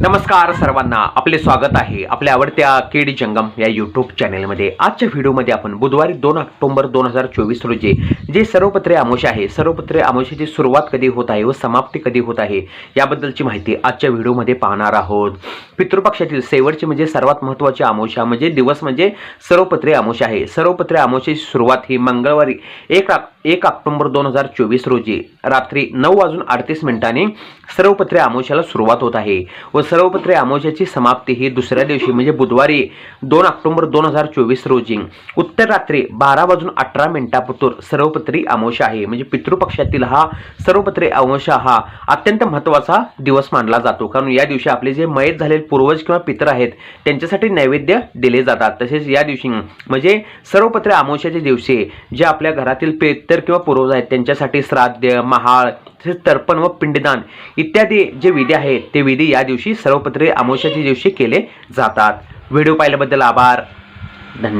नमस्कार सर्वांना आपले स्वागत आहे आपल्या आवडत्या केडी जंगम या यूट्यूब चॅनेलमध्ये आजच्या व्हिडिओमध्ये आपण बुधवारी दोन ऑक्टोंबर दोन हजार चोवीस रोजी जे सर्वपत्रे आमोश आहे सर्वपत्रे आमोशाची सुरुवात कधी होत आहे व समाप्ती कधी होत आहे याबद्दलची माहिती आजच्या व्हिडिओमध्ये पाहणार आहोत. पितृपक्षातील शेवटची म्हणजे सर्वात महत्त्वाची आमोशा म्हणजे दिवस म्हणजे सर्वपत्रे आमोश आहे. सर्वपत्रे आमोशाची सुरुवात ही मंगळवारी एक एक ऑक्टोंबर दोन हजार चोवीस रोजी रात्री नऊ वाजून अडतीस मिनिटांनी सर्वपत्रे आमोशाला सुरुवात होत आहे व सर्वपत्रे आमोशाची समाप्ती ही दुसऱ्या दिवशी म्हणजे बुधवारी दोन ऑक्टोबर दोन हजार चोवीस रोजी. उत्तर रात्री बारा वाजून अठरा मिनिटापुतूर सर्वपत्री आमोशा आहे. म्हणजे पितृपक्षातील हा सर्वपत्रे आमोशा हा अत्यंत महत्त्वाचा दिवस मानला जातो. कारण या दिवशी आपले जे मयत झालेले पूर्वज किंवा पितर आहेत त्यांच्यासाठी नैवेद्य दिले जातात. तसेच या दिवशी म्हणजे सर्वपत्रे आमोशाच्या दिवशी जे आपल्या घरातील पितर किंवा पूर्वज आहेत त्यांच्यासाठी श्राद्ध महाळ तसेच तर्पण व पिंडदान. इत्यादी जे विधी आहेत ते विधी या दिवशी सर्वपत्रे अमावश्याच्या दिवशी केले जातात. व्हिडिओ पाहिल्याबद्दल आभार. धन्यवाद.